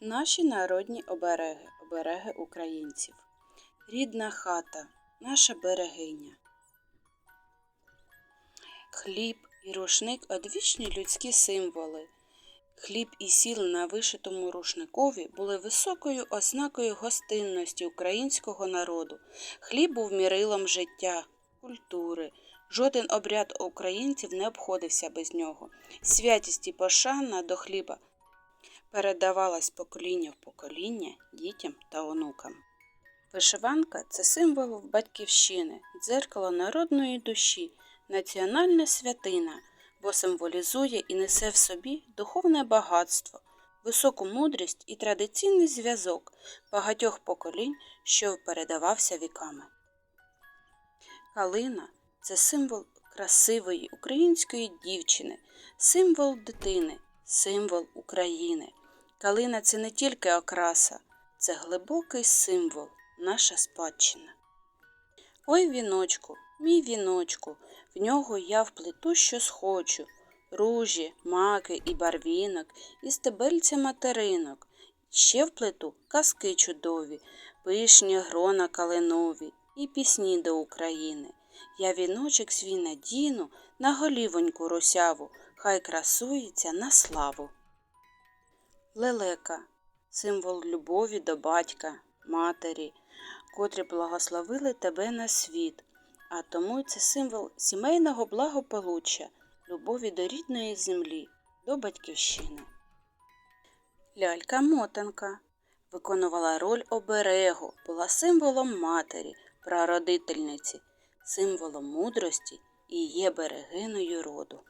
Наші народні обереги, обереги українців. Рідна хата, наша берегиня. Хліб і рушник одвічні людські символи. Хліб і сіл на вишитому рушникові були високою ознакою гостинності українського народу. Хліб був мірилом життя, культури. Жоден обряд українців не обходився без нього. Святість і пошана до хліба передавалась покоління в покоління дітям та онукам. Вишиванка це символ батьківщини, дзеркало народної душі, національна святина, бо символізує і несе в собі духовне багатство, високу мудрість і традиційний зв'язок багатьох поколінь, що передавався віками. Калина це символ красивої української дівчини, символ дитини, символ України. Калина це не тільки окраса, це глибокий символ, наша спадщина. Ой, віночку, мій віночку, в нього я вплету, що схочу, ружі, маки і барвінок, і стебельця материнок. Ще вплету казки чудові, пишні грона калинові і пісні до України. Я віночок свій надіну на голівоньку росяву, хай красується на славу. Лелека символ любові до батька, матері, котрі благословили тебе на світ, а тому це символ сімейного благополуччя, любові до рідної землі, до батьківщини. Лялька мотанка виконувала роль оберегу, була символом матері, прародительниці, символом мудрості і є берегиною роду.